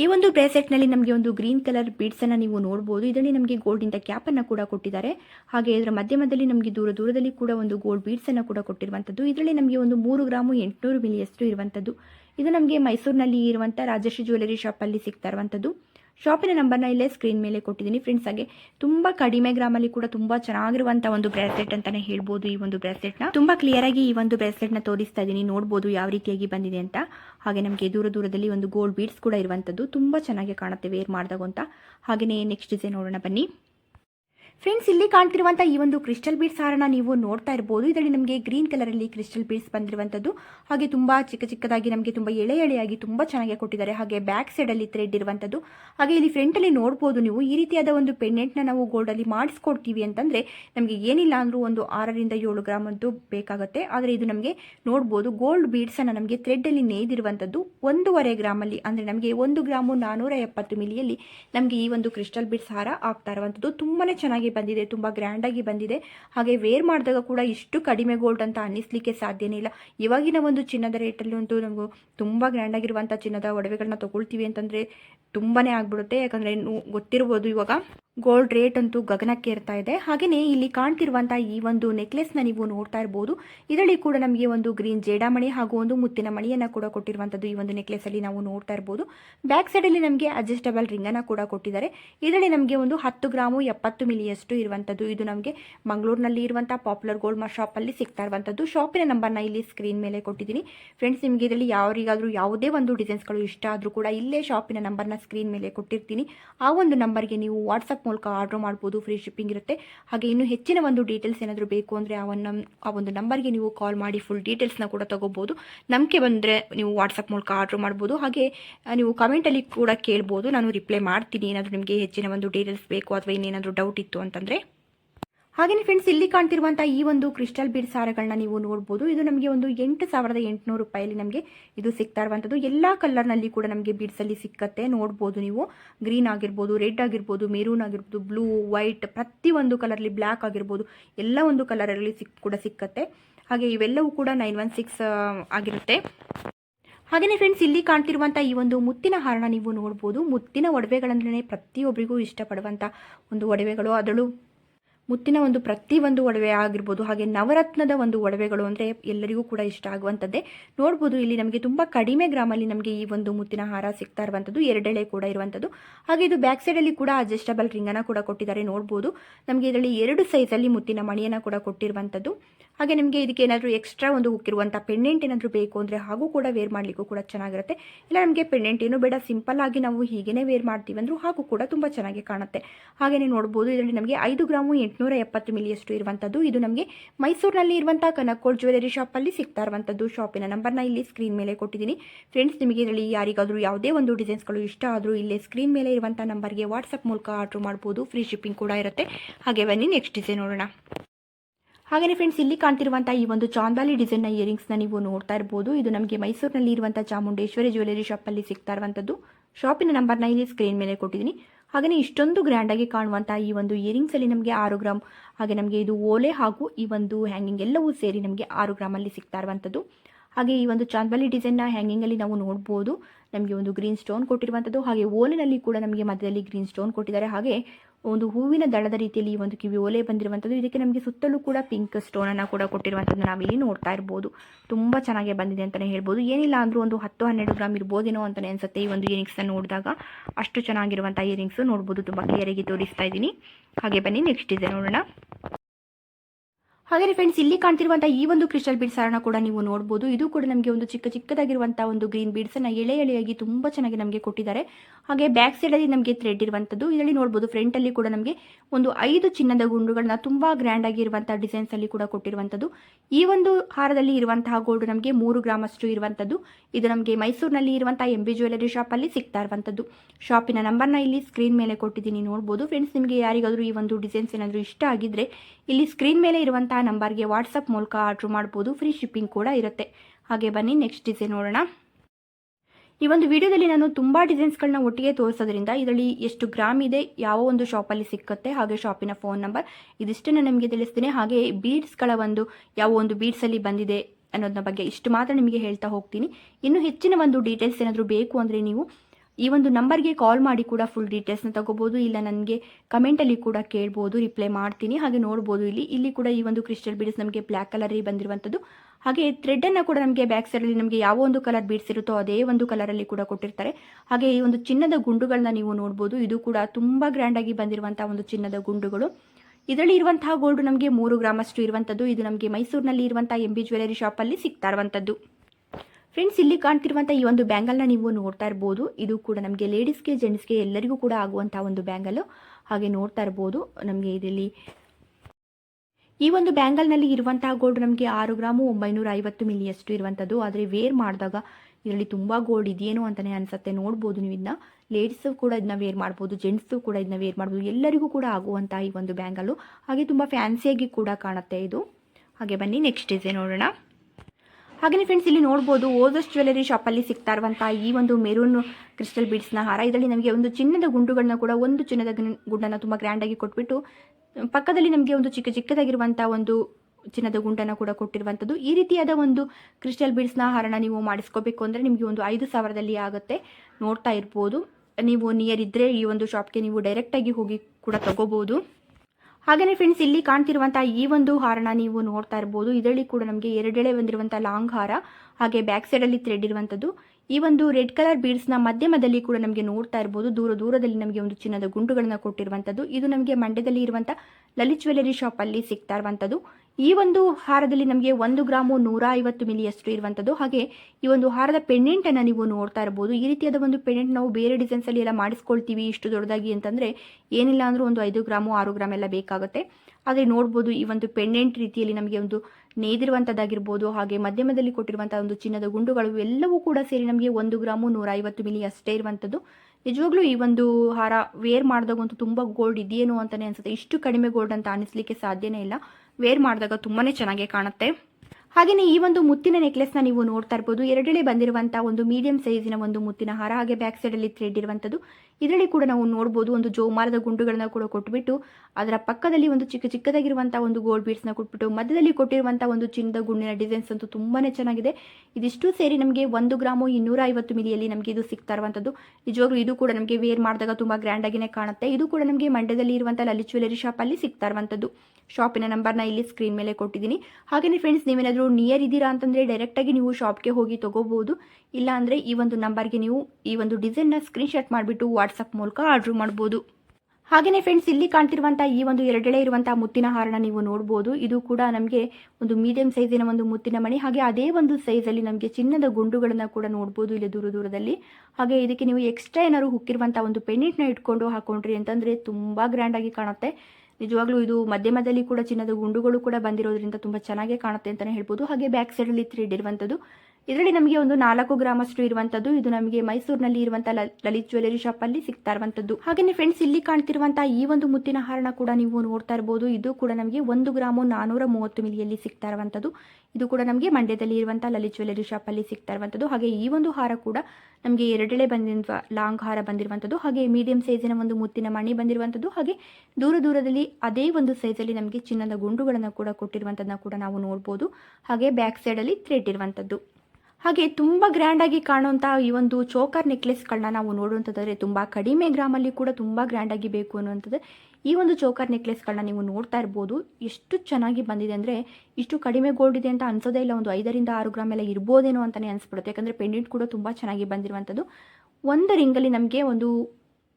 ಈ ಒಂದು ಬ್ರೇಸ್ಲೆಟ್ನಲ್ಲಿ ನಮಗೆ ಒಂದು ಗ್ರೀನ್ ಕಲರ್ ಬೀಡ್ಸನ್ನು ನೀವು ನೋಡ್ಬೋದು. ಇದರಲ್ಲಿ ನಮಗೆ ಗೋಲ್ಡಿಂದ ಕ್ಯಾಪನ್ನು ಕೂಡ ಕೊಟ್ಟಿದ್ದಾರೆ. ಹಾಗೆ ಇದರ ಮಧ್ಯಮದಲ್ಲಿ ನಮಗೆ ದೂರ ದೂರದಲ್ಲಿ ಕೂಡ ಒಂದು ಗೋಲ್ಡ್ ಬೀಡ್ಸನ್ನು ಕೂಡ ಕೊಟ್ಟಿರುವಂಥದ್ದು. ಇದರಲ್ಲಿ ನಮಗೆ ಒಂದು ಮೂರು ಗ್ರಾಮು ಎಂಟುನೂರು ಮಿಲಿಯಷ್ಟು ಇರುವಂಥದ್ದು. ಇದು ನಮಗೆ ಮೈಸೂರಿನಲ್ಲಿ ಇರುವಂಥ ರಾಜಶ್ರೀ ಜ್ಯುವೆಲರಿ ಶಾಪಲ್ಲಿ ಸಿಗ್ತಾ ಇರುವಂಥದ್ದು. ಶಾಪಿನ ನಂಬರ್ನ ಇಲ್ಲೇ ಸ್ಕ್ರೀನ್ ಮೇಲೆ ಕೊಟ್ಟಿದ್ದೀನಿ. ಫ್ರೆಂಡ್ಸ್ ಹಾಗೆ ತುಂಬ ಕಡಿಮೆ ಗ್ರಾಮಲ್ಲಿ ಕೂಡ ತುಂಬ ಚೆನ್ನಾಗಿರುವಂಥ ಒಂದು ಬ್ರೇಸ್ಲೆಟ್ ಅಂತಾನೆ ಹೇಳ್ಬೋದು ಈ ಒಂದು ಬ್ರೇಸ್ಲೆಟ್ನ ತುಂಬ ಕ್ಲಿಯರ್ ಆಗಿ ಈ ಒಂದು ಬ್ರೇಸ್ಲೆಟ್ನ ತೋರಿಸ್ತಾ ಇದ್ದೀನಿ. ನೋಡ್ಬೋದು ಯಾವ ರೀತಿಯಾಗಿ ಬಂದಿದೆ ಅಂತ. ಹಾಗೆ ನಮಗೆ ದೂರ ದೂರದಲ್ಲಿ ಒಂದು ಗೋಲ್ಡ್ ಬೀಡ್ಸ್ ಕೂಡ ಇರುವಂಥದ್ದು ತುಂಬ ಚೆನ್ನಾಗಿ ಕಾಣುತ್ತೆ ವೇರ್ ಮಾಡಿದಾಗ ಅಂತ. ಹಾಗೆಯೇ ನೆಕ್ಸ್ಟ್ ಡಿಸೈನ್ ನೋಡೋಣ ಬನ್ನಿ. ಫ್ರೆಂಡ್ಸ್ ಇಲ್ಲಿ ಕಾಣ್ತಿರುವಂತಹ ಈ ಒಂದು ಕ್ರಿಸ್ಟಲ್ ಬೀಡ್ಸ್ ಹಾರನ ನೀವು ನೋಡ್ತಾ ಇರಬಹುದು ಇದರಲ್ಲಿ ನಮಗೆ ಗ್ರೀನ್ ಕಲರ್ ಅಲ್ಲಿ ಕ್ರಿಸ್ಟಲ್ ಬೀಡ್ಸ್ ಬಂದಿರುವಂತದ್ದು. ಹಾಗೆ ತುಂಬಾ ಚಿಕ್ಕ ಚಿಕ್ಕದಾಗಿ ನಮಗೆ ತುಂಬಾ ಎಳೆ ಎಳೆಯಾಗಿ ತುಂಬಾ ಚೆನ್ನಾಗಿ ಕೊಟ್ಟಿದ್ದಾರೆ. ಹಾಗೆ ಬ್ಯಾಕ್ ಸೈಡ್ ಅಲ್ಲಿ ಥ್ರೆಡ್ ಇರುವಂತದ್ದು. ಹಾಗೆ ಇಲ್ಲಿ ಫ್ರಂಟಲ್ಲಿ ನೋಡಬಹುದು ನೀವು. ಈ ರೀತಿಯಾದ ಒಂದು ಪೆಂಡೆಂಟ್ನ ನಾವು ಗೋಲ್ಡಲ್ಲಿ ಮಾಡಿಸ್ಕೊಡ್ತೀವಿ ಅಂತಂದ್ರೆ ನಮಗೆ ಏನಿಲ್ಲ ಅಂದ್ರೂ ಒಂದು ಆರರಿಂದ ಏಳು ಗ್ರಾಮ್ ಅಂತೂ ಬೇಕಾಗುತ್ತೆ. ಆದರೆ ಇದು ನಮಗೆ ನೋಡಬಹುದು ಗೋಲ್ಡ್ ಬೀಡ್ಸ್ ಅನ್ನ ನಮಗೆ ಥ್ರೆಡ್ ಅಲ್ಲಿ ನೇಯ್ದಿರುವಂತದ್ದು ಒಂದೂವರೆ ಗ್ರಾಮಲ್ಲಿ ಅಂದ್ರೆ ನಮಗೆ ಒಂದು ಗ್ರಾಮು ನಾನೂರ ಎಪ್ಪತ್ತು ಮಿಲಿಯಲ್ಲಿ ನಮಗೆ ಈ ಒಂದು ಕ್ರಿಸ್ಟಲ್ ಬೀಡ್ಸ್ ಹಾರ ಆಗ್ತಾ ಇರುವಂತದ್ದು. ತುಂಬಾನೇ ಚೆನ್ನಾಗಿ ಬಂದಿದೆ, ತುಂಬ ಗ್ರ್ಯಾಂಡಾಗಿ ಬಂದಿದೆ. ಹಾಗೆ ವೇರ್ ಮಾಡಿದಾಗ ಕೂಡ ಇಷ್ಟು ಕಡಿಮೆ ಗೋಲ್ಡ್ ಅಂತ ಅನ್ನಿಸ್ಲಿಕ್ಕೆ ಸಾಧ್ಯನೇ ಇಲ್ಲ. ಇವಾಗಿನ ಒಂದು ಚಿನ್ನದ ರೇಟಲ್ಲಿ ಅಂತೂ ನಾವು ತುಂಬ ಗ್ರ್ಯಾಂಡಾಗಿರುವಂಥ ಚಿನ್ನದ ಒಡವೆಗಳನ್ನ ತೊಗೊಳ್ತೀವಿ ಅಂತಂದರೆ ತುಂಬಾ ಆಗ್ಬಿಡುತ್ತೆ. ಯಾಕಂದರೆ ಗೊತ್ತಿರ್ಬೋದು ಇವಾಗ ಗೋಲ್ಡ್ ರೇಟ್ ಅಂತೂ ಗಗನಕ್ಕೆ ಇರ್ತಾ ಇದೆ. ಹಾಗೆಯೇ ಇಲ್ಲಿ ಕಾಣ್ತಿರುವಂಥ ಈ ಒಂದು ನೆಕ್ಲೆಸ್ನ ನೀವು ನೋಡ್ತಾ ಇರ್ಬೋದು. ಇದರಲ್ಲಿ ಕೂಡ ನಮಗೆ ಒಂದು ಗ್ರೀನ್ ಜೇಡಾಮಣಿ ಹಾಗೂ ಒಂದು ಮುತ್ತಿನ ಮಣಿಯನ್ನು ಕೂಡ ಕೊಟ್ಟಿರುವಂಥದ್ದು ಈ ಒಂದು ನೆಕ್ಲೆಸಲ್ಲಿ ನಾವು ನೋಡ್ತಾ ಇರ್ಬೋದು. ಬ್ಯಾಕ್ ಸೈಡಲ್ಲಿ ನಮಗೆ ಅಡ್ಜಸ್ಟಬಲ್ ರಿಂಗನ್ನು ಕೂಡ ಕೊಟ್ಟಿದ್ದಾರೆ. ಇದರಲ್ಲಿ ನಮಗೆ ಒಂದು ಹತ್ತು ಗ್ರಾಮು ಎಪ್ಪತ್ತು ಮಿಲಿಯಷ್ಟು ಇರುವಂಥದ್ದು ಇದು ನಮಗೆ ಮಂಗಳೂರಿನಲ್ಲಿ ಇರುವಂಥ ಪಾಪ್ಯುಲರ್ ಗೋಲ್ಡ್ ಮಾರ್ ಶಾಪಲ್ಲಿ ಸಿಗ್ತಾ ಇರುವಂಥದ್ದು ಶಾಪಿನ ನಂಬರ್ನ ಇಲ್ಲಿ ಸ್ಕ್ರೀನ್ ಮೇಲೆ ಕೊಟ್ಟಿದ್ದೀನಿ. ಫ್ರೆಂಡ್ಸ್ ನಿಮಗೆ ಇದರಲ್ಲಿ ಯಾರಿಗಾದರೂ ಯಾವುದೇ ಒಂದು ಡಿಸೈನ್ಸ್ಗಳು ಇಷ್ಟ ಆದರೂ ಕೂಡ ಇಲ್ಲೇ ಶಾಪಿನ ನಂಬರ್ನ ಸ್ಕ್ರೀನ್ ಮೇಲೆ ಕೊಟ್ಟಿರ್ತೀನಿ. ಆ ಒಂದು ನಂಬರ್ಗೆ ನೀವು ವಾಟ್ಸಪ್ ಮೂಲಕ ಆರ್ಡರ್ ಮಾಡ್ಬೋದು. ಫ್ರೀ ಶಿಪ್ಪಿಂಗ್ ಇರುತ್ತೆ. ಹಾಗೆ ಇನ್ನೂ ಹೆಚ್ಚಿನ ಒಂದು ಡೀಟೇಲ್ಸ್ ಏನಾದರೂ ಬೇಕು ಅಂದರೆ ಆ ಒಂದು ಆ ಒಂದು ನಂಬರ್ಗೆ ನೀವು ಕಾಲ್ ಮಾಡಿ ಫುಲ್ ಡೀಟೇಲ್ಸ್ನ ಕೂಡ ತಗೋಬಹುದು ನಂಬಿಕೆ ಬಂದರೆ ನೀವು ವಾಟ್ಸಪ್ ಮೂಲಕ ಆರ್ಡರ್ ಮಾಡ್ಬೋದು. ಹಾಗೆ ನೀವು ಕಮೆಂಟಲ್ಲಿ ಕೂಡ ಕೇಳ್ಬೋದು. ನಾನು ರಿಪ್ಲೈ ಮಾಡ್ತೀನಿ. ಏನಾದರೂ ನಿಮಗೆ ಹೆಚ್ಚಿನ ಒಂದು ಡೀಟೇಲ್ಸ್ ಬೇಕು ಅಥವಾ ಇನ್ನೇನಾದರೂ ಡೌಟ್ ಇತ್ತು ಅಂತಂದರೆ? ಹಾಗೆಯೇ ಫ್ರೆಂಡ್ಸ್ ಇಲ್ಲಿ ಕಾಣ್ತಿರುವಂತಹ ಈ ಒಂದು ಕ್ರಿಸ್ಟಲ್ ಬೀಡ್ ಸಾರಗಳನ್ನ ನೀವು ನೋಡಬಹುದು ಇದು ನಮಗೆ ಒಂದು ಎಂಟು ಸಾವಿರದ ಎಂಟುನೂರು ರೂಪಾಯಲ್ಲಿ ನಮಗೆ ಇದು ಸಿಗ್ತಾ ಎಲ್ಲಾ ಎಲ್ಲ ಕಲರ್ನಲ್ಲಿ ಕೂಡ ನಮಗೆ ಬೀಡ್ಸಲ್ಲಿ ಸಿಕ್ಕತ್ತೆ. ನೋಡಬಹುದು ನೀವು. ಗ್ರೀನ್ ಆಗಿರ್ಬೋದು ರೆಡ್ ಆಗಿರ್ಬೋದು ಮೆರೂನ್ ಆಗಿರ್ಬೋದು ಬ್ಲೂ ವೈಟ್ ಪ್ರತಿಯೊಂದು ಕಲರ್ಲಿ ಬ್ಲಾಕ್ ಆಗಿರ್ಬೋದು. ಎಲ್ಲ ಒಂದು ಕಲರ್ ಸಿಕ್ ಕೂಡ ಸಿಕ್ಕತ್ತೆ. ಹಾಗೆ ಇವೆಲ್ಲವೂ ಕೂಡ ನೈನ್ ಒನ್ ಸಿಕ್ಸ್ ಆಗಿರುತ್ತೆ. ಹಾಗೆಯೇ ಫ್ರೆಂಡ್ಸ್ ಇಲ್ಲಿ ಕಾಣ್ತಿರುವಂಥ ಈ ಒಂದು ಮುತ್ತಿನ ಹಾರನ ನೀವು ನೋಡ್ಬೋದು. ಮುತ್ತಿನ ಒಡವೆಗಳಂದ್ರೆ ಪ್ರತಿಯೊಬ್ಬರಿಗೂ ಇಷ್ಟಪಡುವಂಥ ಒಂದು ಒಡವೆಗಳು. ಅದರಲ್ಲೂ ಮುತ್ತಿನ ಒಂದು ಪ್ರತಿಯೊಂದು ಒಡವೆ ಆಗಿರ್ಬೋದು, ಹಾಗೆ ನವರತ್ನದ ಒಂದು ಒಡವೆಗಳು ಅಂದರೆ ಎಲ್ಲರಿಗೂ ಕೂಡ ಇಷ್ಟ ಆಗುವಂಥದ್ದೇ. ನೋಡ್ಬೋದು, ಇಲ್ಲಿ ನಮಗೆ ತುಂಬ ಕಡಿಮೆ ಗ್ರಾಮಲ್ಲಿ ನಮಗೆ ಈ ಒಂದು ಮುತ್ತಿನ ಹಾರ ಸಿಗ್ತಾ ಇರುವಂಥದ್ದು, ಎರಡೆಳೆ ಕೂಡ ಇರುವಂಥದ್ದು. ಹಾಗೆ ಇದು ಬ್ಯಾಕ್ ಸೈಡಲ್ಲಿ ಕೂಡ ಅಡ್ಜಸ್ಟಬಲ್ ರಿಂಗನ್ನು ಕೂಡ ಕೊಟ್ಟಿದ್ದಾರೆ, ನೋಡ್ಬೋದು. ನಮಗೆ ಇದರಲ್ಲಿ ಎರಡು ಸೈಜಲ್ಲಿ ಮುತ್ತಿನ ಮಣಿಯನ್ನು ಕೂಡ ಕೊಟ್ಟಿರುವಂಥದ್ದು. ಹಾಗೆ ನಿಮಗೆ ಇದಕ್ಕೆ ಏನಾದರೂ ಎಕ್ಸ್ಟ್ರಾ ಒಂದು ಹುಕ್ಕಿರುವಂಥ ಪೆಂಡೆಂಟ್ ಏನಾದರೂ ಬೇಕು ಅಂದರೆ ಹಾಗೂ ಕೂಡ ವೇರ್ ಮಾಡಲಿಕ್ಕೂ ಕೂಡ ಚೆನ್ನಾಗಿರುತ್ತೆ. ಇಲ್ಲ, ನಮಗೆ ಪೆಂಡೆಂಟ್ ಏನು ಬೇಡ ಸಿಂಪಲ್ ಆಗಿ ನಾವು ಹೀಗೇ ವೇರ್ ಮಾಡ್ತೀವಿ ಅಂದರೂ ಹಾಗೂ ಕೂಡ ತುಂಬ ಚೆನ್ನಾಗಿ ಕಾಣುತ್ತೆ. ಹಾಗೆಯೇ ನೋಡ್ಬೋದು, ಇದರಲ್ಲಿ ನಮಗೆ ಐದು ಗ್ರಾಮು ಎಂಟುನೂರ ಎಪ್ಪತ್ತು ಮಿಲಿಯಷ್ಟು ಇರುವಂಥದ್ದು ಇದು ನಮಗೆ ಮೈಸೂರಿನಲ್ಲಿ ಇರುವಂಥ ಕನಕೋಳ್ ಜ್ಯುವೆಲರಿ ಶಾಪಲ್ಲಿ ಸಿಗ್ತಾ ಇರುವಂಥದ್ದು ಶಾಪಿನ ನಂಬರ್ನ ಇಲ್ಲಿ ಸ್ಕ್ರೀನ್ ಮೇಲೆ ಕೊಟ್ಟಿದ್ದೀನಿ. ಫ್ರೆಂಡ್ಸ್ ನಿಮಗೆ ಇದರಲ್ಲಿ ಯಾರಿಗಾದರೂ ಯಾವುದೇ ಒಂದು ಡಿಸೈನ್ಸ್ಗಳು ಇಷ್ಟ ಆದರೂ ಇಲ್ಲೇ ಸ್ಕ್ರೀನ್ ಮೇಲೆ ಇರುವಂಥ ನಂಬರ್ಗೆ ವಾಟ್ಸಪ್ ಮೂಲಕ ಆರ್ಡ್ರ್ ಮಾಡ್ಬೋದು. ಫ್ರೀ ಶಿಪ್ಪಿಂಗ್ ಕೂಡ ಇರುತ್ತೆ. ಹಾಗೆ ಬನ್ನಿ ನೆಕ್ಸ್ಟ್ ಡಿಸೈನ್ ನೋಡೋಣ. ಹಾಗೆಯೇ ಫ್ರೆಂಡ್ಸ್ ಇಲ್ಲಿ ಕಾಣ್ತಿರುವಂಥ ಈ ಒಂದು ಚಾಂದಾಲಿ ಡಿಸೈನ್ನ ಇಯರಿಂಗ್ಸ್ನ ನೀವು ನೋಡ್ತಾ ಇರ್ಬೋದು. ಇದು ನಮಗೆ ಮೈಸೂರಿನಲ್ಲಿ ಇರುವಂಥ ಚಾಮುಂಡೇಶ್ವರಿ ಜ್ಯುವೆಲರಿ ಶಾಪಲ್ಲಿ ಸಿಗ್ತಾ ಇರುವಂಥದ್ದು ಶಾಪಿನ ನಂಬರ್ನ ಇಲ್ಲಿ ಸ್ಕ್ರೀನ್ ಮೇಲೆ ಕೊಟ್ಟಿದ್ದೀನಿ. ಹಾಗೆಯೇ ಇಷ್ಟೊಂದು ಗ್ರ್ಯಾಂಡಾಗಿ ಕಾಣುವಂಥ ಈ ಒಂದು ಇಯರಿಂಗ್ಸಲ್ಲಿ ನಮಗೆ ಆರು ಗ್ರಾಮ್ ಹಾಗೆ ನಮಗೆ ಇದು ಓಲೆ ಹಾಗೂ ಈ ಒಂದು ಹ್ಯಾಂಗಿಂಗ್ ಎಲ್ಲವೂ ಸೇರಿ ನಮಗೆ ಆರು ಗ್ರಾಮಲ್ಲಿ ಸಿಗ್ತಾ ಇರುವಂಥದ್ದು ಹಾಗೆ ಈ ಒಂದು ಚಾಂದ್ಬಲಿ ಡಿಸೈನ್ನ ಹ್ಯಾಂಗಿಂಗಲ್ಲಿ ನಾವು ನೋಡ್ಬೋದು. ನಮಗೆ ಒಂದು ಗ್ರೀನ್ ಸ್ಟೋನ್ ಕೊಟ್ಟಿರುವಂಥದ್ದು ಹಾಗೆ ಓಲಿನಲ್ಲಿ ಕೂಡ ನಮಗೆ ಮಧ್ಯದಲ್ಲಿ ಗ್ರೀನ್ ಸ್ಟೋನ್ ಕೊಟ್ಟಿದ್ದಾರೆ. ಹಾಗೆ ಒಂದು ಹೂವಿನ ದಳದ ರೀತಿಯಲ್ಲಿ ಈ ಒಂದು ಕಿವಿ ಓಲೆ ಬಂದಿರುವಂಥದ್ದು. ಇದಕ್ಕೆ ನಮಗೆ ಸುತ್ತಲೂ ಕೂಡ ಪಿಂಕ್ ಸ್ಟೋನನ್ನು ಕೂಡ ಕೊಟ್ಟಿರುವಂಥದ್ದು ನಾವಿಲ್ಲಿ ನೋಡ್ತಾ ಇರ್ಬೋದು. ತುಂಬ ಚೆನ್ನಾಗಿ ಬಂದಿದೆ ಅಂತಲೇ ಹೇಳ್ಬೋದು. ಏನಿಲ್ಲ ಅಂದರೂ ಒಂದು ಹತ್ತು ಹನ್ನೆರಡು ಗ್ರಾಮ್ ಇರ್ಬೋದೇನೋ ಅಂತಲೇ ಅನಿಸುತ್ತೆ ಈ ಒಂದು ಇಯರಿಂಗ್ಸನ್ನು ನೋಡಿದಾಗ. ಅಷ್ಟು ಚೆನ್ನಾಗಿರುವಂಥ ಇಯರಿಂಗ್ಸು ನೋಡ್ಬೋದು. ತುಂಬ ಕ್ಲಿಯರಾಗಿ ತೋರಿಸ್ತಾ ಇದ್ದೀನಿ. ಹಾಗೆ ಬನ್ನಿ ನೆಕ್ಸ್ಟ್ ಇದೆ ನೋಡೋಣ. ಹಾಗೆ ಫ್ರೆಂಡ್ಸ್ ಇಲ್ಲಿ ಕಾಣ್ತಿರುವಂಥ ಈ ಒಂದು ಕ್ರಿಸ್ಟಲ್ ಬೀಡ್ಸ್ ಅನ್ನ ಕೂಡ ನೀವು ನೋಡಬಹುದು ಇದು ಕೂಡ ನಮಗೆ ಒಂದು ಚಿಕ್ಕ ಚಿಕ್ಕದಾಗಿರುವಂಥ ಒಂದು ಗ್ರೀನ್ ಬೀಡ್ಸನ್ನು ಎಳೆ ಎಳೆಯಾಗಿ ತುಂಬಾ ಚೆನ್ನಾಗಿ ನಮಗೆ ಕೊಟ್ಟಿದ್ದಾರೆ. ಹಾಗೆ ಬ್ಯಾಕ್ ಸೈಡ್ ಅಲ್ಲಿ ನಮಗೆ ಥ್ರೆಡ್ ಇರುವಂತದ್ದು. ಇದರಲ್ಲಿ ನೋಡಬಹುದು ಫ್ರಂಟ್ ಅಲ್ಲಿ ಕೂಡ ನಮಗೆ ಒಂದು ಐದು ಚಿನ್ನದ ಗುಂಡುಗಳನ್ನ ತುಂಬಾ ಗ್ರ್ಯಾಂಡ್ ಆಗಿರುವಂತಹ ಡಿಸೈನ್ಸ್ ಅಲ್ಲಿ ಕೂಡ ಕೊಟ್ಟಿರುವಂತದ್ದು. ಈ ಒಂದು ಹಾರದಲ್ಲಿ ಇರುವಂತಹ ಗೋಲ್ಡ್ ನಮಗೆ ಮೂರು ಗ್ರಾಮ್ ಅಷ್ಟು ಇರುವಂಥದ್ದು ಇದು ನಮಗೆ ಮೈಸೂರಿನಲ್ಲಿ ಇರುವಂತಹ ಎಂ ಬಿ ಜ್ಯುವೆಲರಿ ಅಲ್ಲಿ ಸಿಗ್ತಾ ಇರುವಂಥದ್ದು ಶಾಪಿನ ನಂಬರ್ನ ಇಲ್ಲಿ ಸ್ಕ್ರೀನ್ ಮೇಲೆ ಕೊಟ್ಟಿದ್ದೀನಿ ನೋಡಬಹುದು ಫ್ರೆಂಡ್ಸ್ ನಿಮಗೆ ಯಾರಿಗಾದರೂ ಈ ಒಂದು ಡಿಸೈನ್ಸ್ ಏನಾದರೂ ಇಷ್ಟ ಆಗಿದ್ರೆ, ಇಲ್ಲಿ ಸ್ಕ್ರೀನ್ ಮೇಲೆ ನಂಬರ್ಗೆ ವಾಟ್ಸಪ್ ಮೂಲಕ ಆರ್ಡ್ರ್ ಮಾಡ್ಬೋದು. ಫ್ರೀ ಶಿಪ್ಪಿಂಗ್ ಕೂಡ ಇರುತ್ತೆ. ಹಾಗೆ ಬನ್ನಿ, ನೆಕ್ಸ್ಟ್ ಡಿಸೈನ್ ನೋಡೋಣ. ಈ ಒಂದು ವಿಡಿಯೋದಲ್ಲಿ ನಾನು ತುಂಬ ಡಿಸೈನ್ಸ್ಗಳನ್ನ ಒಟ್ಟಿಗೆ ತೋರಿಸೋದ್ರಿಂದ ಇದರಲ್ಲಿ ಎಷ್ಟು ಗ್ರಾಮ್ ಇದೆ, ಯಾವ ಒಂದು ಶಾಪಲ್ಲಿ ಸಿಕ್ಕತ್ತೆ, ಹಾಗೆ ಶಾಪಿನ ಫೋನ್ ನಂಬರ್ ಇದಿಷ್ಟನ್ನು ನಿಮಗೆ ತಿಳಿಸ್ತೀನಿ. ಹಾಗೆ ಬೀಡ್ಸ್ಗಳ ಒಂದು ಯಾವ ಒಂದು ಬೀಡ್ಸಲ್ಲಿ ಬಂದಿದೆ ಅನ್ನೋದನ್ನ ಬಗ್ಗೆ ಇಷ್ಟು ಮಾತ್ರ ನಿಮಗೆ ಹೇಳ್ತಾ ಹೋಗ್ತೀನಿ. ಇನ್ನು ಹೆಚ್ಚಿನ ಒಂದು ಡೀಟೇಲ್ಸ್ ಏನಾದರೂ ಬೇಕು ಅಂದರೆ ನೀವು ಈ ಒಂದು ನಂಬರ್ಗೆ ಕಾಲ್ ಮಾಡಿ ಕೂಡ ಫುಲ್ ಡೀಟೇಲ್ಸ್ನ ತಗೋಬೋದು, ಇಲ್ಲ ನನಗೆ ಕಮೆಂಟಲ್ಲಿ ಕೂಡ ಕೇಳ್ಬೋದು ರಿಪ್ಲೈ ಮಾಡ್ತೀನಿ, ಹಾಗೆ ನೋಡ್ಬೋದು ಇಲ್ಲಿ. ಇಲ್ಲಿ ಕೂಡ ಈ ಒಂದು ಕ್ರಿಸ್ಟಲ್ ಬೀಡ್ಸ್ ನಮಗೆ ಬ್ಲ್ಯಾಕ್ ಕಲರಲ್ಲಿ ಬಂದಿರುವಂಥದ್ದು. ಹಾಗೆ ಥ್ರೆಡ್ಡನ್ನು ಕೂಡ ನಮಗೆ ಬ್ಯಾಕ್ ಸೈಡಲ್ಲಿ ನಮಗೆ ಯಾವ ಒಂದು ಕಲರ್ ಬೀಡ್ಸ್ ಇರುತ್ತೋ ಅದೇ ಒಂದು ಕಲರಲ್ಲಿ ಕೂಡ ಕೊಟ್ಟಿರ್ತಾರೆ. ಹಾಗೆ ಈ ಒಂದು ಚಿನ್ನದ ಗುಂಡುಗಳನ್ನ ನೀವು ನೋಡ್ಬೋದು. ಇದು ಕೂಡ ತುಂಬ ಗ್ರ್ಯಾಂಡಾಗಿ ಬಂದಿರುವಂಥ ಒಂದು ಚಿನ್ನದ ಗುಂಡುಗಳು. ಇದರಲ್ಲಿ ಇರುವಂತಹ ಗೋಲ್ಡ್ ನಮಗೆ ಮೂರು ಗ್ರಾಮಷ್ಟು ಇರುವಂಥದ್ದು. ಇದು ನಮಗೆ ಮೈಸೂರಿನಲ್ಲಿ ಇರುವಂಥ ಎಂ ಬಿ ಜ್ಯುವೆಲರಿ ಶಾಪಲ್ಲಿ ಸಿಗ್ತಾ ಇರುವಂಥದ್ದು. ಫ್ರೆಂಡ್ಸ್ ಇಲ್ಲಿ ಕಾಣ್ತಿರುವಂಥ ಈ ಒಂದು ಬ್ಯಾಂಗಲ್ನ ನೀವು ನೋಡ್ತಾ ಇರ್ಬೋದು. ಇದು ಕೂಡ ನಮಗೆ ಲೇಡೀಸ್ಗೆ ಜೆಂಟ್ಸ್ಗೆ ಎಲ್ಲರಿಗೂ ಕೂಡ ಆಗುವಂಥ ಒಂದು ಬ್ಯಾಂಗಲ್ ಹಾಗೆ ನೋಡ್ತಾ ಇರ್ಬೋದು. ನಮಗೆ ಇದರಲ್ಲಿ ಈ ಒಂದು ಬ್ಯಾಂಗಲ್ನಲ್ಲಿ ಇರುವಂತಹ ಗೋಲ್ಡ್ ನಮಗೆ ಆರು ಗ್ರಾಮು ಒಂಬೈನೂರ ಐವತ್ತು ಮಿಲಿಯಷ್ಟು ಇರುವಂಥದ್ದು ಆದರೆ ವೇರ್ ಮಾಡಿದಾಗ ಇದರಲ್ಲಿ ತುಂಬ ಗೋಲ್ಡ್ ಇದೆಯೇನೋ ಅಂತಲೇ ಅನಿಸುತ್ತೆ. ನೋಡ್ಬೋದು ನೀವು ಇದನ್ನ ಲೇಡೀಸು ಕೂಡ ಇದನ್ನ ವೇರ್ ಮಾಡ್ಬೋದು. ಜೆಂಟ್ಸು ಕೂಡ ಇದನ್ನ ವೇರ್ ಮಾಡ್ಬೋದು. ಎಲ್ಲರಿಗೂ ಕೂಡ ಆಗುವಂಥ ಈ ಒಂದು ಬ್ಯಾಂಗಲ್ಲು ಹಾಗೆ ತುಂಬ ಫ್ಯಾನ್ಸಿಯಾಗಿ ಕೂಡ ಕಾಣುತ್ತೆ ಇದು. ಹಾಗೆ ಬನ್ನಿ ನೆಕ್ಸ್ಟ್ ಡಿಸೈನ್ ನೋಡೋಣ. ಹಾಗೆಯೇ ಫ್ರೆಂಡ್ಸ್ ಇಲ್ಲಿ ನೋಡ್ಬೋದು ಓದಸ್ ಜ್ಯುವೆಲರಿ ಶಾಪಲ್ಲಿ ಸಿಗ್ತಾ ಇರುವಂಥ ಈ ಒಂದು ಮೆರೂನ್ ಕ್ರಿಸ್ಟಲ್ ಬೀಡ್ಸ್ನ ಹಾರ. ಇದರಲ್ಲಿ ನಮಗೆ ಒಂದು ಚಿನ್ನದ ಗುಂಡುಗಳನ್ನ ಕೂಡ, ಒಂದು ಚಿನ್ನದ ಗುಂಡನ್ನು ತುಂಬ ಗ್ರ್ಯಾಂಡಾಗಿ ಕೊಟ್ಬಿಟ್ಟು, ಪಕ್ಕದಲ್ಲಿ ನಮಗೆ ಒಂದು ಚಿಕ್ಕ ಚಿಕ್ಕದಾಗಿರುವಂಥ ಒಂದು ಚಿನ್ನದ ಗುಂಡನ್ನು ಕೂಡ ಕೊಟ್ಟಿರುವಂಥದ್ದು ಈ ರೀತಿಯಾದ ಒಂದು ಕ್ರಿಸ್ಟಲ್ ಬೀಡ್ಸ್ನ ಹಾರನ ನೀವು ಮಾಡಿಸ್ಕೋಬೇಕು ಅಂದರೆ ನಿಮಗೆ ಒಂದು ಐದು ಸಾವಿರದಲ್ಲಿ ಆಗುತ್ತೆ. ನೋಡ್ತಾ ಇರ್ಬೋದು. ನೀವು ನಿಯರ್ ಇದ್ದರೆ ಈ ಒಂದು ಶಾಪ್ಗೆ ನೀವು ಡೈರೆಕ್ಟಾಗಿ ಹೋಗಿ ಕೂಡ ತಗೋಬೋದು. ಹಾಗೆಯೇ ಫ್ರೆಂಡ್ಸ್ ಇಲ್ಲಿ ಕಾಣ್ತಿರುವಂಥ ಈ ಒಂದು ಹಾರನ ನೀವು ನೋಡ್ತಾ ಇರಬಹುದು ಇದರಲ್ಲಿ ಕೂಡ ನಮಗೆ ಎರಡೆಳೆ ಬಂದಿರುವಂಥ ಲಾಂಗ್ ಹಾರ, ಹಾಗೆ ಬ್ಯಾಕ್ ಸೈಡಲ್ಲಿ ಥ್ರೆಡ್ ಇರುವಂತದ್ದು ಈ ಒಂದು ರೆಡ್ ಕಲರ್ ಬೀಡ್ಸ್ನ ಮಧ್ಯಮದಲ್ಲಿ ಕೂಡ ನಮಗೆ ನೋಡ್ತಾ ಇರಬಹುದು ದೂರ ದೂರದಲ್ಲಿ ನಮಗೆ ಒಂದು ಚಿನ್ನದ ಗುಂಡುಗಳನ್ನ ಕೊಟ್ಟಿರುವಂತದ್ದು ಇದು ನಮಗೆ ಮಂಡ್ಯದಲ್ಲಿ ಇರುವಂತಹ ಲಲಿತ್ ಜ್ಯುವೆಲರಿ ಶಾಪಲ್ಲಿ ಸಿಗ್ತಾ ಇರುವಂಥದ್ದು. ಈ ಒಂದು ಹಾರದಲ್ಲಿ ನಮಗೆ ಒಂದು ಗ್ರಾಮು ನೂರ ಐವತ್ತು ಮಿಲಿಯಷ್ಟು ಇರುವಂಥದ್ದು ಹಾಗೆ ಈ ಒಂದು ಹಾರದ ಪೆಂಡೆಂಟನ್ನು ನೀವು ನೋಡ್ತಾ ಇರ್ಬೋದು. ಈ ರೀತಿಯಾದ ಒಂದು ಪೆಂಡೆಂಟ್ ನಾವು ಬೇರೆ ಡಿಸೈನ್ಸಲ್ಲಿ ಎಲ್ಲ ಮಾಡಿಸ್ಕೊಳ್ತೀವಿ ಇಷ್ಟು ದೊಡ್ಡದಾಗಿ ಅಂತಂದರೆ ಏನಿಲ್ಲ ಅಂದರೂ ಒಂದು ಐದು ಗ್ರಾಮು, ಆರು ಗ್ರಾಮ್ ಎಲ್ಲ ಬೇಕಾಗುತ್ತೆ. ಆದರೆ ನೋಡ್ಬೋದು ಈ ಒಂದು ಪೆಂಡೆಂಟ್ ರೀತಿಯಲ್ಲಿ ನಮಗೆ ಒಂದು ನೇದಿರುವಂಥದ್ದಾಗಿರ್ಬೋದು ಹಾಗೆ ಮಧ್ಯಮದಲ್ಲಿ ಕೊಟ್ಟಿರುವಂಥ ಒಂದು ಚಿನ್ನದ ಗುಂಡುಗಳು ಎಲ್ಲವೂ ಕೂಡ ಸೇರಿ ನಮಗೆ ಒಂದು ಗ್ರಾಮು ನೂರ ಐವತ್ತು ಮಿಲಿ ಅಷ್ಟೇ ಇರುವಂಥದ್ದು ನಿಜವಾಗ್ಲೂ ಈ ಒಂದು ಹಾರ ವೇರ್ ಮಾಡಿದಾಗಂತೂ ತುಂಬ ಗೋಲ್ಡ್ ಇದೆಯೇನೋ ಅಂತಲೇ ಅನಿಸುತ್ತೆ. ಇಷ್ಟು ಕಡಿಮೆ ಗೋಲ್ಡ್ ಅಂತ ಅನಿಸ್ಲಿಕ್ಕೆ ಸಾಧ್ಯನೇ ಇಲ್ಲ. ವೇರ್ ಮಾಡಿದಾಗ ತುಂಬಾ ಚೆನ್ನಾಗೇ ಕಾಣುತ್ತೆ. ಹಾಗೆಯೇ ಈ ಒಂದು ಮುತ್ತಿನ ನೆಕ್ಲೆಸ್ನ ನೀವು ನೋಡ್ತಾ ಇರ್ಬೋದು. ಎರಡೆಳೆ ಬಂದಿರುವಂತಹ ಒಂದು ಮೀಡಿಯಂ ಸೈಜಿನ ಒಂದು ಮುತ್ತಿನ ಹಾರ, ಹಾಗೆ ಬ್ಯಾಕ್ ಸೈಡಲ್ಲಿ ಥ್ರೆಡ್ ಇರುವಂಥದ್ದು. ಇದರಲ್ಲಿ ಕೂಡ ನಾವು ನೋಡ್ಬೋದು ಒಂದು ಜೋಮಾರದ ಗುಂಡುಗಳನ್ನ ಕೂಡ ಕೊಟ್ಬಿಟ್ಟು, ಅದರ ಪಕ್ಕದಲ್ಲಿ ಒಂದು ಚಿಕ್ಕ ಚಿಕ್ಕದಾಗಿರುವಂತಹ ಒಂದು ಗೋಲ್ಡ್ ಬೀಡ್ಸ್ನ ಕೊಟ್ಬಿಟ್ಟು, ಮಧ್ಯದಲ್ಲಿ ಕೊಟ್ಟಿರುವಂತಹ ಒಂದು ಚಿನ್ನದ ಗುಂಡಿನ ಡಿಸೈನ್ಸ್ ಅಂತೂ ತುಂಬಾನೇ ಚೆನ್ನಾಗಿದೆ. ಇದಿಷ್ಟು ಸೇರಿ ನಮಗೆ ಒಂದು ಗ್ರಾಮು ಇನ್ನೂರ ಐವತ್ತು ಮಿಲಿಯಲ್ಲಿ ನಮಗೆ ಇದು ಸಿಗ್ತಾ ಇರುವಂಥದ್ದು. ನಿಜವಾಗ್ಲೂ ಇದು ಕೂಡ ನಮಗೆ ವೇರ್ ಮಾಡಿದಾಗ ತುಂಬಾ ತುಂಬ ಗ್ರ್ಯಾಂಡಾಗಿನೇ ಕಾಣುತ್ತೆ. ಇದು ಕೂಡ ನಮಗೆ ಮಂಡ್ಯದಲ್ಲಿ ಇರುವಂತಹ ಲಲಿತ್ ಜ್ಯುವೆಲರಿ ಅಲ್ಲಿ ಸಿಗ್ತಾ ಇರುವಂಥದ್ದು. ಶಾಪಿನ ನಂಬರ್ನ ಇಲ್ಲಿ ಸ್ಕ್ರೀನ್ ಮೇಲೆ ಕೊಟ್ಟಿದ್ದೀನಿ. ಹಾಗೆಯೇ ಫ್ರೆಂಡ್ಸ್ ನೀವೇನಾದರೂ ನಿಯರ್ ಇದ್ದೀರಾ ಅಂತಂದರೆ ಡೈರೆಕ್ಟಾಗಿ ನೀವು ಶಾಪ್ಗೆ ಹೋಗಿ ತೊಗೋಬೋದು. ಇಲ್ಲ ಅಂದರೆ ಈ ಒಂದು ನಂಬರ್ಗೆ ನೀವು ಈ ಒಂದು ಡಿಸೈನ್ನ ಸ್ಕ್ರೀನ್ಶಾಟ್ ಮಾಡಿಬಿಟ್ಟು ವಾಟ್ಸಪ್ ಮೂಲಕ ಆರ್ಡ್ರ್ ಮಾಡ್ಬೋದು. ಹಾಗೆಯೇ ಫ್ರೆಂಡ್ಸ್ ಇಲ್ಲಿ ಕಾಣ್ತಿರುವಂಥ ಈ ಒಂದು ಎರಡೆಳೆ ಇರುವಂಥ ಮುತ್ತಿನ ಹಾರನ ನೀವು ನೋಡ್ಬೋದು. ಇದು ಕೂಡ ನಮಗೆ ಒಂದು ಮೀಡಿಯಂ ಸೈಜಿನ ಒಂದು ಮುತ್ತಿನ ಮಣಿ ಹಾಗೆ ಅದೇ ಒಂದು ಸೈಜಲ್ಲಿ ನಮಗೆ ಚಿನ್ನದ ಗುಂಡುಗಳನ್ನು ಕೂಡ ನೋಡ್ಬೋದು ಇಲ್ಲಿ ದೂರ ದೂರದಲ್ಲಿ. ಹಾಗೆ ಇದಕ್ಕೆ ನೀವು ಎಕ್ಸ್ಟ್ರಾ ಏನಾದ್ರು ಹುಕ್ಕಿರುವಂಥ ಒಂದು ಪೆಂಡೆಂಟ್ನ ಇಟ್ಕೊಂಡು ಹಾಕೊಂಡ್ರಿ ಅಂತಂದರೆ ತುಂಬ ಗ್ರ್ಯಾಂಡಾಗಿ ಕಾಣುತ್ತೆ. ನಿಜವಾಗ್ಲೂ ಇದು ಮಧ್ಯಮದಲ್ಲಿ ಕೂಡ ಚಿನ್ನದ ಗುಂಡುಗಳು ಕೂಡ ಬಂದಿರೋದ್ರಿಂದ ತುಂಬಾ ಚೆನ್ನಾಗೇ ಕಾಣುತ್ತೆ ಅಂತಾನೆ ಹೇಳ್ಬೋದು. ಹಾಗೆ ಬ್ಯಾಕ್ ಸೈಡಲ್ಲಿ ತ್ರೀಡ್ ಇರುವಂಥದ್ದು ಇದರಲ್ಲಿ ನಮಗೆ ಒಂದು ನಾಲ್ಕು ಗ್ರಾಮ್ ಅಷ್ಟು ಇರುವಂತದ್ದು. ಇದು ನಮಗೆ ಮೈಸೂರಿನಲ್ಲಿ ಇರುವಂತಹ ಲಲಿತ್ ಜ್ಯುವೆಲರಿ ಶಾಪ್ ಅಲ್ಲಿ ಸಿಗ್ತಾ ಇರುವಂತದ್ದು. ಹಾಗೇನೆ ಫ್ರೆಂಡ್ಸ್ ಇಲ್ಲಿ ಕಾಣ್ತಿರುವಂತಹ ಈ ಒಂದು ಮುತ್ತಿನ ಹಾರನ ಕೂಡ ನೀವು ನೋಡ್ತಾ ಇರಬಹುದು ಇದು ಕೂಡ ನಮಗೆ ಒಂದು ಗ್ರಾಮು ನಾನೂರ ಮೂವತ್ತು ಮಿಲಿಯಲ್ಲಿ ಸಿಗ್ತಾ ಇರುವಂತದ್ದು. ಇದು ಕೂಡ ನಮಗೆ ಮಂಡ್ಯದಲ್ಲಿ ಇರುವಂತಹ ಲಲಿತ್ ಜ್ಯುವೆಲರಿ ಶಾಪ್ ಅಲ್ಲಿ ಸಿಗ್ತಾ ಇರುವಂತದ್ದು. ಹಾಗೆ ಈ ಒಂದು ಹಾರ ಕೂಡ ನಮಗೆ ಎರಡೆಳೆ ಬಂದಿರುವ ಲಾಂಗ್ ಹಾರ ಬಂದಿರುವಂತದ್ದು. ಹಾಗೆ ಮೀಡಿಯಂ ಸೈಜಿನ ಒಂದು ಮುತ್ತಿನ ಮಣಿ ಬಂದಿರುವಂತದ್ದು. ಹಾಗೆ ದೂರ ದೂರದಲ್ಲಿ ಅದೇ ಒಂದು ಸೈಜ್ ಅಲ್ಲಿ ನಮಗೆ ಚಿನ್ನದ ಗುಂಡುಗಳನ್ನು ಕೂಡ ಕೊಟ್ಟಿರುವಂತದನ್ನ ಕೂಡ ನಾವು ನೋಡಬಹುದು ಹಾಗೆ ಬ್ಯಾಕ್ ಸೈಡ್ ಅಲ್ಲಿ ಥ್ರೆಡ್ ಇರುವಂತದ್ದು. ಹಾಗೆ ತುಂಬ ಗ್ರ್ಯಾಂಡ್ ಆಗಿ ಕಾಣುವಂತಹ ಈ ಒಂದು ಚೋಕರ್ ನೆಕ್ಲೆಸ್ಗಳನ್ನ ನಾವು ನೋಡುವಂಥದ್ದಾದರೆ ತುಂಬ ಕಡಿಮೆ ಗ್ರಾಮಲ್ಲಿ ಕೂಡ ತುಂಬ ಗ್ರ್ಯಾಂಡ್ ಆಗಿ ಬೇಕು ಅನ್ನುವಂಥದ್ದು ಈ ಒಂದು ಚೋಕರ್ ನೆಕ್ಲೆಸ್ಗಳನ್ನ ನೀವು ನೋಡ್ತಾ ಇರ್ಬೋದು. ಎಷ್ಟು ಚೆನ್ನಾಗಿ ಬಂದಿದೆ ಅಂದರೆ ಇಷ್ಟು ಕಡಿಮೆ ಗೋಲ್ಡ್ ಇದೆ ಅಂತ ಅನ್ಸೋದೇ ಇಲ್ಲ. ಒಂದು ಐದರಿಂದ ಆರು ಗ್ರಾಮ್ ಎಲ್ಲ ಇರ್ಬೋದೇನೋ ಅಂತಲೇ ಅನಿಸ್ಬಿಡುತ್ತೆ. ಯಾಕಂದರೆ ಪೆಂಡೆಂಟ್ ಕೂಡ ತುಂಬ ಚೆನ್ನಾಗಿ ಬಂದಿರುವಂಥದ್ದು. ಒಂದು ರಿಂಗಲ್ಲಿ ನಮಗೆ ಒಂದು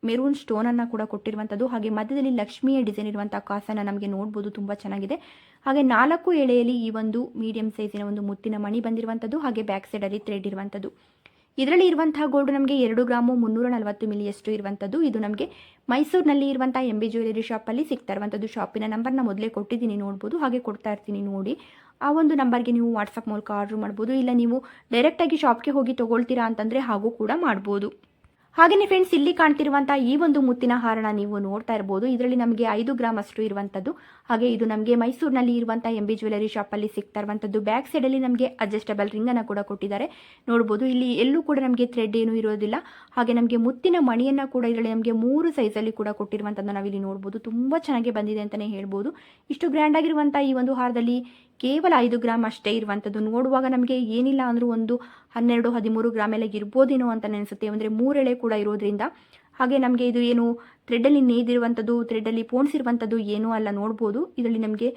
ಮೆರೂನ್ ಸ್ಟೋನನ್ನು ಕೂಡ ಕೊಟ್ಟಿರುವಂಥದ್ದು ಹಾಗೆ ಮಧ್ಯದಲ್ಲಿ ಲಕ್ಷ್ಮಿಯ ಡಿಸೈನ್ ಇರುವಂಥ ಕಾಸನ್ನು ನಮಗೆ ನೋಡ್ಬೋದು, ತುಂಬ ಚೆನ್ನಾಗಿದೆ. ಹಾಗೆ ನಾಲ್ಕು ಎಳೆಯಲ್ಲಿ ಈ ಒಂದು ಮೀಡಿಯಂ ಸೈಜಿನ ಒಂದು ಮುತ್ತಿನ ಮಣಿ ಬಂದಿರುವಂಥದ್ದು ಹಾಗೆ ಬ್ಯಾಕ್ ಸೈಡಲ್ಲಿ ಥ್ರೆಡ್ ಇರುವಂಥದ್ದು ಇದರಲ್ಲಿ ಇರುವಂತಹ ಗೋಲ್ಡ್ ನಮಗೆ ಎರಡು ಗ್ರಾಮು ಮುನ್ನೂರ ನಲವತ್ತು ಮಿಲಿಯಷ್ಟು ಇರುವಂಥದ್ದು ಇದು ನಮಗೆ ಮೈಸೂರಿನಲ್ಲಿ ಇರುವಂಥ ಎಂ ಬಿ ಜ್ಯುವೆಲರಿ ಶಾಪಲ್ಲಿ ಸಿಗ್ತಾ ಇರುವಂಥದ್ದು ಶಾಪಿನ ನಂಬರ್ನ ಮೊದಲೇ ಕೊಟ್ಟಿದ್ದೀನಿ, ನೋಡ್ಬೋದು. ಹಾಗೆ ಕೊಡ್ತಾ ಇರ್ತೀನಿ ನೋಡಿ. ಆ ಒಂದು ನಂಬರ್ಗೆ ನೀವು ವಾಟ್ಸಪ್ ಮೂಲಕ ಆರ್ಡ್ರ್ ಮಾಡ್ಬೋದು. ಇಲ್ಲ ನೀವು ಡೈರೆಕ್ಟಾಗಿ ಶಾಪ್ಗೆ ಹೋಗಿ ತೊಗೊಳ್ತೀರಾ ಅಂತಂದರೆ ಹಾಗೂ ಕೂಡ ಮಾಡ್ಬೋದು. ಹಾಗೆಯೇ ಫ್ರೆಂಡ್ಸ್ ಇಲ್ಲಿ ಕಾಣ್ತಿರುವಂತಹ ಈ ಒಂದು ಮುತ್ತಿನ ಹಾರನ ನೀವು ನೋಡ್ತಾ ಇರಬಹುದು ಇದರಲ್ಲಿ ನಮಗೆ ಐದು ಗ್ರಾಮ್ ಅಷ್ಟು ಇರುವಂತದ್ದು. ಹಾಗೆ ಇದು ನಮಗೆ ಮೈಸೂರಿನಲ್ಲಿ ಇರುವಂತಹ ಎಂ ಬಿ ಜ್ಯುವೆಲರಿ ಅಲ್ಲಿ ಸಿಗ್ತಾ ಇರುವಂತದ್ದು. ಬ್ಯಾಕ್ ಅಲ್ಲಿ ನಮಗೆ ಅಡ್ಜಸ್ಟಬಲ್ ರಿಂಗ್ ಅನ್ನ ಕೂಡ ಕೊಟ್ಟಿದ್ದಾರೆ. ನೋಡಬಹುದು ಇಲ್ಲಿ ಎಲ್ಲೂ ಕೂಡ ನಮಗೆ ಥ್ರೆಡ್ ಏನು ಇರೋದಿಲ್ಲ. ಹಾಗೆ ನಮಗೆ ಮುತ್ತಿನ ಮಣಿಯನ್ನ ಕೂಡ ಇದರಲ್ಲಿ ನಮಗೆ ಮೂರು ಸೈಜಲ್ಲಿ ಕೂಡ ಕೊಟ್ಟಿರುವಂತದ್ದು ನಾವಿಲ್ಲಿ ನೋಡಬಹುದು ತುಂಬಾ ಚೆನ್ನಾಗಿ ಬಂದಿದೆ ಅಂತಾನೆ ಹೇಳ್ಬೋದು. ಇಷ್ಟು ಗ್ರ್ಯಾಂಡ್ ಆಗಿರುವಂತಹ ಈ ಒಂದು ಹಾರದಲ್ಲಿ ಕೇವಲ ಐದು ಗ್ರಾಮ್ ಅಷ್ಟೇ ಇರುವಂಥದ್ದು ನೋಡುವಾಗ ನಮಗೆ ಏನಿಲ್ಲ ಅಂದರೂ ಒಂದು ಹನ್ನೆರಡು, ಹದಿಮೂರು ಗ್ರಾಮ್ ಎಲ್ಲ ಇರ್ಬೋದೇನೋ ಅಂತ ಅನಿಸುತ್ತೆ ಅಂದರೆ ಮೂರೆಳೆ ಕೂಡ ಇರೋದ್ರಿಂದ. ಹಾಗೆ ನಮಗೆ ಇದು ಏನು ಥ್ರೆಡ್ಡಲ್ಲಿ ನೇಯ್ದಿರುವಂಥದ್ದು ಥ್ರೆಡ್ಡಲ್ಲಿ ಪೋಣಿಸಿರುವಂಥದ್ದು ಏನೂ ಅಲ್ಲ ನೋಡ್ಬೋದು. ಇದರಲ್ಲಿ ನಮಗೆ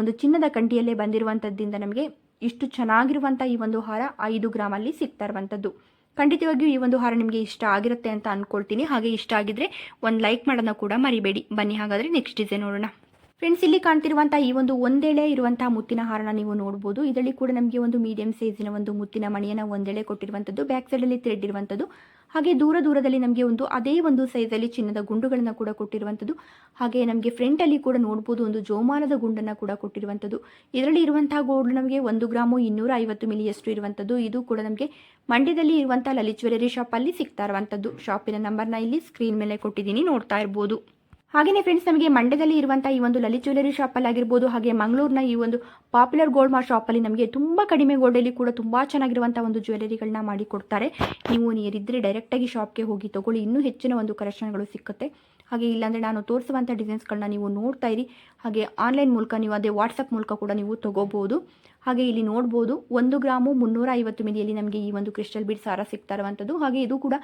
ಒಂದು ಚಿನ್ನದ ಕಂಠಿಯಲ್ಲೇ ಬಂದಿರುವಂಥದ್ದಿಂದ ನಮಗೆ ಇಷ್ಟು ಚೆನ್ನಾಗಿರುವಂಥ ಈ ಒಂದು ಹಾರ ಐದು ಗ್ರಾಮಲ್ಲಿ ಸಿಗ್ತಾ ಇರುವಂಥದ್ದು ಖಂಡಿತವಾಗಿಯೂ ಈ ಒಂದು ಹಾರ ನಿಮಗೆ ಇಷ್ಟ ಆಗಿರುತ್ತೆ ಅಂತ ಅಂದ್ಕೊಳ್ತೀನಿ ಹಾಗೆ ಇಷ್ಟ ಆಗಿದ್ರೆ ಒಂದು ಲೈಕ್ ಮಾಡೋಣ ಕೂಡ ಮರಿಬೇಡಿ. ಬನ್ನಿ ಹಾಗಾದರೆ ನೆಕ್ಸ್ಟ್ ಡಿಸೈನ್ ನೋಡೋಣ. ಫ್ರೆಂಡ್ಸ್ ಇಲ್ಲಿ ಕಾಣ್ತಿರುವಂತಹ ಈ ಒಂದು ಒಂದೆಳೆ ಇರುವಂತಹ ಮುತ್ತಿನ ಹಾರನ ನೀವು ನೋಡಬಹುದು ಇದರಲ್ಲಿ ಕೂಡ ನಮಗೆ ಒಂದು ಮೀಡಿಯಂ ಸೈಜಿನ ಒಂದು ಮುತ್ತಿನ ಮಣಿಯನ್ನ ಒಂದೆಳೆ ಕೊಟ್ಟಿರುವಂತದ್ದು ಬ್ಯಾಕ್ ಸೈಡಲ್ಲಿ ಥ್ರೆಡ್ ಇರುವಂಥದ್ದು. ಹಾಗೆ ದೂರ ದೂರದಲ್ಲಿ ನಮಗೆ ಒಂದು ಅದೇ ಒಂದು ಸೈಜಲ್ಲಿ ಚಿನ್ನದ ಗುಂಡುಗಳನ್ನು ಕೂಡ ಕೊಟ್ಟಿರುವಂತದ್ದು ಹಾಗೆ ನಮಗೆ ಫ್ರಂಟಲ್ಲಿ ಕೂಡ ನೋಡಬಹುದು ಒಂದು ಜೋಮಾನದ ಗುಂಡನ್ನ ಕೂಡ ಕೊಟ್ಟಿರುವಂಥದ್ದು. ಇದರಲ್ಲಿ ಇರುವಂತಹ ಗೋಲ್ಡ್ ನಮಗೆ ಒಂದು ಗ್ರಾಮು ಇನ್ನೂರ ಐವತ್ತು ಮಿಲಿಯಷ್ಟು ಇರುವಂಥದ್ದು. ಇದು ಕೂಡ ನಮಗೆ ಮಂಡ್ಯದಲ್ಲಿ ಇರುವಂಥ ಲಲಿತ್ ಜ್ಯುವೆಲರಿ ಅಲ್ಲಿ ಸಿಗ್ತಾ ಇರುವಂಥದ್ದು. ಶಾಪಿನ ನಂಬರ್ನ ಇಲ್ಲಿ ಸ್ಕ್ರೀನ್ ಮೇಲೆ ಕೊಟ್ಟಿದ್ದೀನಿ, ನೋಡ್ತಾ ಇರ್ಬೋದು. ಹಾಗೆಯೇ ಫ್ರೆಂಡ್ಸ್ ನಮಗೆ ಮಂಡ್ಯದಲ್ಲಿ ಇರುವಂತಹ ಈ ಒಂದು ಲಲಿತ್ ಜ್ಯುವೆಲರಿ ಶಾಪಲ್ಲಿ ಆಗಿರ್ಬೋದು, ಹಾಗೆ ಮಂಗಳೂರಿನ ಈ ಒಂದು ಪಾಪ್ಯುಲರ್ ಗೋಲ್ಡ್ ಮಾರ್ ಶಾಪಲ್ಲಿ ನಮಗೆ ತುಂಬ ಕಡಿಮೆ ಗೋಲ್ಡಲ್ಲಿ ಕೂಡ ತುಂಬ ಚೆನ್ನಾಗಿರುವಂಥ ಒಂದು ಜ್ಯುವೆಲರಿಗಳನ್ನ ಮಾಡಿ ಕೊಡ್ತಾರೆ. ನೀವು ನೀರಿದ್ದರೆ ಡೈರೆಕ್ಟಾಗಿ ಶಾಪ್ಗೆ ಹೋಗಿ ತಗೊಳ್ಳಿ. ಇನ್ನೂ ಹೆಚ್ಚಿನ ಒಂದು ಕರೆಕ್ಷನ್ಗಳು ಸಿಕ್ಕುತ್ತೆ. ಹಾಗೆ ಇಲ್ಲಾಂದರೆ ನಾನು ತೋರಿಸುವಂಥ ಡಿಸೈನ್ಸ್ಗಳನ್ನ ನೀವು ನೋಡ್ತಾ ಇರಿ. ಹಾಗೆ ಆನ್ಲೈನ್ ಮೂಲಕ ನೀವು ಅದೇ ವಾಟ್ಸಪ್ ಮೂಲಕ ಕೂಡ ನೀವು ತೊಗೋಬೋದು. ಹಾಗೆ ಇಲ್ಲಿ ನೋಡ್ಬೋದು, ಒಂದು ಗ್ರಾಮು ಮುನ್ನೂರ ಐವತ್ತು ಮಿಲಿಯಲ್ಲಿ ನಮಗೆ ಈ ಒಂದು ಕ್ರಿಸ್ಟಲ್ ಬೀಡ್ ಸಾರ ಸಿಗ್ತಾ ಇರುವಂಥದ್ದು ಹಾಗೆ ಇದು ಕೂಡ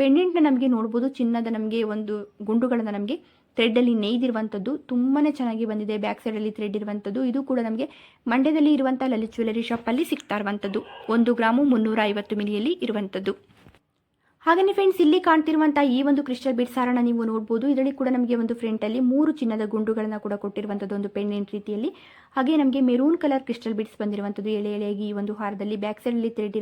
ಪೆಂಡೆಂಟ್ನ ನಮಗೆ ನೋಡ್ಬೋದು. ಚಿನ್ನದ ನಮಗೆ ಒಂದು ಗುಂಡುಗಳನ್ನು ನಮಗೆ ಥ್ರೆಡ್ಡಲ್ಲಿ ನೇಯ್ದಿರುವಂಥದ್ದು ತುಂಬಾ ಚೆನ್ನಾಗಿ ಬಂದಿದೆ ಬ್ಯಾಕ್ ಸೈಡಲ್ಲಿ ಥ್ರೆಡ್ ಇರುವಂಥದ್ದು ಇದು ಕೂಡ ನಮಗೆ ಮಂಡ್ಯದಲ್ಲಿ ಇರುವಂಥ ಲಲಿತ್ ಜ್ಯುವೆಲರಿ ಶಾಪಲ್ಲಿ ಸಿಗ್ತಾ ಇರುವಂಥದ್ದು ಒಂದು ಗ್ರಾಮು ಮುನ್ನೂರ ಐವತ್ತು ಮಿಲಿಯಲ್ಲಿ ಇರುವಂಥದ್ದು ಹಾಗೆಯೇ ಫ್ರೆಂಡ್ಸ್ ಇಲ್ಲಿ ಕಾಣ್ತಿರುವಂಥ ಈ ಒಂದು ಕ್ರಿಸ್ಟಲ್ ಬಿಡ್ ಸಾರಣ ನೀವು ನೋಡ್ಬೋದು. ಇದರಲ್ಲಿ ಕೂಡ ನಮಗೆ ಒಂದು ಫ್ರಂಟಲ್ಲಿ ಮೂರು ಚಿನ್ನದ ಗುಂಡುಗಳನ್ನು ಕೂಡ ಕೊಟ್ಟಿರುವಂಥದ್ದು ಒಂದು ಪೆಂಡೆಂಟ್ ರೀತಿಯಲ್ಲಿ. ಹಾಗೆ ನಮಗೆ ಮೆರೂನ್ ಕಲರ್ ಕ್ರಿಸ್ಟಲ್ ಬಿಡ್ಸ್ ಬಂದಿರುವಂಥದ್ದು ಎಳೆ ಎಳೆಯಾಗಿ ಈ ಒಂದು ಹಾರದಲ್ಲಿ ಬ್ಯಾಕ್ ಸೈಡಲ್ಲಿ ಥ್ರೆಡ್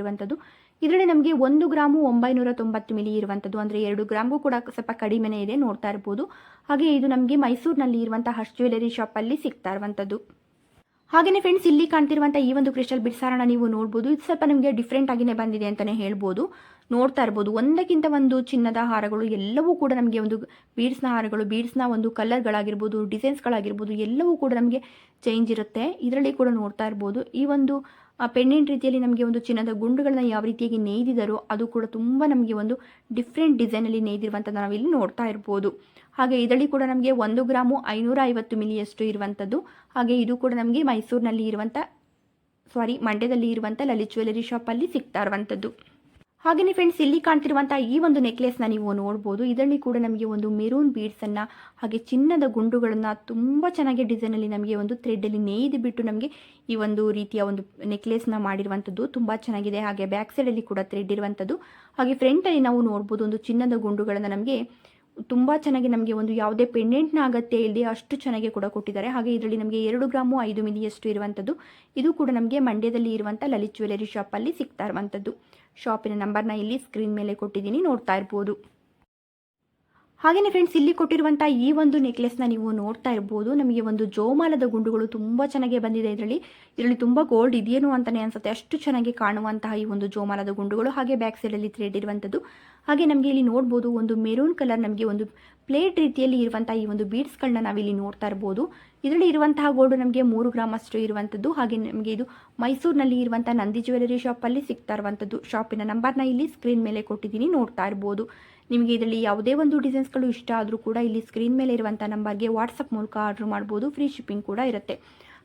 ಇದರಲ್ಲಿ ನಮಗೆ ಒಂದು ಗ್ರಾಮು ಒಂಬೈನೂರ ತೊಂಬತ್ತು ಮಿಲಿ ಇರುವಂಥದ್ದು ಅಂದರೆ ಎರಡು ಗ್ರಾಮ್ಗೂ ಕೂಡ ಸ್ವಲ್ಪ ಕಡಿಮೆನೇ ಇದೆ, ನೋಡ್ತಾ ಇರ್ಬೋದು. ಹಾಗೆ ಇದು ನಮಗೆ ಮೈಸೂರಿನಲ್ಲಿ ಇರುವಂಥ ಹರ್ಷ್ ಜ್ಯುವೆಲರಿ ಶಾಪಲ್ಲಿ ಸಿಗ್ತಾ ಇರುವಂಥದ್ದು ಹಾಗೆಯೇ ಫ್ರೆಂಡ್ಸ್ ಇಲ್ಲಿ ಕಾಣ್ತಿರುವಂಥ ಈ ಒಂದು ಕ್ರಿಸ್ಟಲ್ ಬಿಡ್ಸಾರನ ನೀವು ನೋಡ್ಬೋದು. ಇದು ಸ್ವಲ್ಪ ನಿಮಗೆ ಡಿಫ್ರೆಂಟ್ ಆಗಿನೇ ಬಂದಿದೆ ಅಂತಲೇ ಹೇಳ್ಬೋದು. ನೋಡ್ತಾ ಇರ್ಬೋದು. ಒಂದಕ್ಕಿಂತ ಒಂದು ಚಿನ್ನದ ಹಾರಗಳು ಎಲ್ಲವೂ ಕೂಡ ನಮಗೆ ಒಂದು ಬೀಡ್ಸ್ನ ಹಾರಗಳು ಬೀಡ್ಸ್ನ ಒಂದು ಕಲರ್ಗಳಾಗಿರ್ಬೋದು ಡಿಸೈನ್ಸ್ಗಳಾಗಿರ್ಬೋದು ಎಲ್ಲವೂ ಕೂಡ ನಮಗೆ ಚೇಂಜ್ ಇರುತ್ತೆ. ಇದರಲ್ಲಿ ಕೂಡ ನೋಡ್ತಾ ಇರ್ಬೋದು. ಈ ಒಂದು ಪೆಂಡೆಂಟ್ ರೀತಿಯಲ್ಲಿ ನಮಗೆ ಒಂದು ಚಿನ್ನದ ಗುಂಡುಗಳನ್ನ ಯಾವ ರೀತಿಯಾಗಿ ನೇಯ್ದಿದ್ದಾರೋ ಅದು ಕೂಡ ತುಂಬ ನಮಗೆ ಒಂದು ಡಿಫ್ರೆಂಟ್ ಡಿಸೈನಲ್ಲಿ ನೇಯ್ದಿರುವಂಥದ್ದು ನಾವಿಲ್ಲಿ ನೋಡ್ತಾ ಇರ್ಬೋದು. ಹಾಗೆ ಇದರಲ್ಲಿ ಕೂಡ ನಮಗೆ ಒಂದು ಗ್ರಾಮು ಐನೂರ ಐವತ್ತು ಮಿಲಿಯಷ್ಟು ಇರುವಂಥದ್ದು ಹಾಗೆ ಇದು ಕೂಡ ನಮಗೆ ಮೈಸೂರಿನಲ್ಲಿ ಇರುವಂಥ ಸಾರಿ ಮಂಡ್ಯದಲ್ಲಿ ಇರುವಂಥ ಲಲಿತ್ ಜ್ಯುವೆಲರಿ ಶಾಪಲ್ಲಿ ಸಿಗ್ತಾ ಇರುವಂಥದ್ದು ಹಾಗೆಯೇ ಫ್ರೆಂಡ್ಸ್ ಇಲ್ಲಿ ಕಾಣ್ತಿರುವಂತಹ ಈ ಒಂದು ನೆಕ್ಲೆಸ್ನ ನೀವು ನೋಡ್ಬೋದು. ಇದರಲ್ಲಿ ಕೂಡ ನಮಗೆ ಒಂದು ಮೆರೂನ್ ಬೀಡ್ಸ್ ಅನ್ನ, ಹಾಗೆ ಚಿನ್ನದ ಗುಂಡುಗಳನ್ನು ತುಂಬಾ ಚೆನ್ನಾಗಿ ಡಿಸೈನ್ ಅಲ್ಲಿ ನಮಗೆ ಒಂದು ಥ್ರೆಡ್ಡಲ್ಲಿ ನೇಯ್ದು ಬಿಟ್ಟು ನಮಗೆ ಈ ಒಂದು ರೀತಿಯ ಒಂದು ನೆಕ್ಲೆಸ್ನ ಮಾಡಿರುವಂಥದ್ದು ತುಂಬಾ ಚೆನ್ನಾಗಿದೆ. ಹಾಗೆ ಬ್ಯಾಕ್ ಸೈಡಲ್ಲಿ ಕೂಡ ಥ್ರೆಡ್ ಇರುವಂಥದ್ದು ಹಾಗೆ ಫ್ರಂಟಲ್ಲಿ ನಾವು ನೋಡ್ಬೋದು ಒಂದು ಚಿನ್ನದ ಗುಂಡುಗಳನ್ನು ನಮಗೆ ತುಂಬಾ ಚೆನ್ನಾಗಿ ನಮಗೆ ಒಂದು ಯಾವುದೇ ಪೆಂಡೆಂಟ್ನ ಅಗತ್ಯ ಇಲ್ಲದೆ ಅಷ್ಟು ಚೆನ್ನಾಗಿ ಕೂಡ ಕೊಟ್ಟಿದ್ದಾರೆ. ಹಾಗೆ ಇದರಲ್ಲಿ ನಮಗೆ ಎರಡು ಗ್ರಾಮು, ಐದು ಮಿಲಿಯಷ್ಟು ಇರುವಂಥದ್ದು ಇದು ಕೂಡ ನಮಗೆ ಮಂಡ್ಯದಲ್ಲಿ ಇರುವಂಥ ಲಲಿತ್ ಜ್ಯುವೆಲರಿ ಶಾಪಲ್ಲಿ ಸಿಗ್ತಾ ಇರುವಂಥದ್ದು ಶಾಪಿನ ನಂಬರ್ನ ಇಲ್ಲಿ ಸ್ಕ್ರೀನ್ ಮೇಲೆ ಕೊಟ್ಟಿದ್ದೀನಿ, ನೋಡ್ತಾ ಇರ್ಬೋದು. ಹಾಗೆಯೇ ಫ್ರೆಂಡ್ಸ್ ಇಲ್ಲಿ ಕೊಟ್ಟಿರುವಂಥ ಈ ಒಂದು ನೆಕ್ಲೆಸ್ನ ನೀವು ನೋಡ್ತಾ ಇರ್ಬೋದು. ನಮಗೆ ಒಂದು ಜೋಮಾಲದ ಗುಂಡುಗಳು ತುಂಬ ಚೆನ್ನಾಗಿ ಬಂದಿದೆ ಇದರಲ್ಲಿ. ಇದರಲ್ಲಿ ತುಂಬ ಗೋಲ್ಡ್ ಇದೆಯೇನು ಅಂತಲೇ ಅನ್ಸುತ್ತೆ. ಅಷ್ಟು ಚೆನ್ನಾಗಿ ಕಾಣುವಂತಹ ಈ ಒಂದು ಜೋಮಾಲದ ಗುಂಡುಗಳು. ಹಾಗೆ ಬ್ಯಾಕ್ ಸೈಡಲ್ಲಿ ಥ್ರೆಡ್ ಇರುವಂಥದ್ದು ಹಾಗೆ ನಮಗೆ ಇಲ್ಲಿ ನೋಡ್ಬೋದು ಒಂದು ಮೆರೂನ್ ಕಲರ್ ನಮಗೆ ಒಂದು ಪ್ಲೇಟ್ ರೀತಿಯಲ್ಲಿ ಇರುವಂತಹ ಈ ಒಂದು ಬೀಡ್ಸ್ಗಳನ್ನ ನಾವಿಲ್ಲಿ ನೋಡ್ತಾ ಇರ್ಬೋದು. ಇದರಲ್ಲಿ ಇರುವಂತಹ ಗೋಲ್ಡ್ ನಮಗೆ ಮೂರು ಗ್ರಾಮ್ ಅಷ್ಟು ಇರುವಂಥದ್ದು ಹಾಗೆ ನಮಗೆ ಇದು ಮೈಸೂರಿನಲ್ಲಿ ಇರುವಂಥ ನಂದಿ ಜ್ಯುವೆಲರಿ ಶಾಪಲ್ಲಿ ಸಿಗ್ತಾ ಇರುವಂಥದ್ದು ಶಾಪಿನ ನಂಬರ್ನ ಇಲ್ಲಿ ಸ್ಕ್ರೀನ್ ಮೇಲೆ ಕೊಟ್ಟಿದ್ದೀನಿ, ನೋಡ್ತಾ ಇರ್ಬೋದು. ನಿಮಗೆ ಇದರಲ್ಲಿ ಯಾವುದೇ ಒಂದು ಡಿಸೈನ್ಸ್ಗಳು ಇಷ್ಟ ಆದರೂ ಕೂಡ ಇಲ್ಲಿ ಸ್ಕ್ರೀನ್ ಮೇಲೆ ಇರುವಂಥ ನಂಬರ್ಗೆ ವಾಟ್ಸಪ್ ಮೂಲಕ ಆರ್ಡರ್ ಮಾಡ್ಬೋದು. ಫ್ರೀ ಶಿಪ್ಪಿಂಗ್ ಕೂಡ ಇರುತ್ತೆ.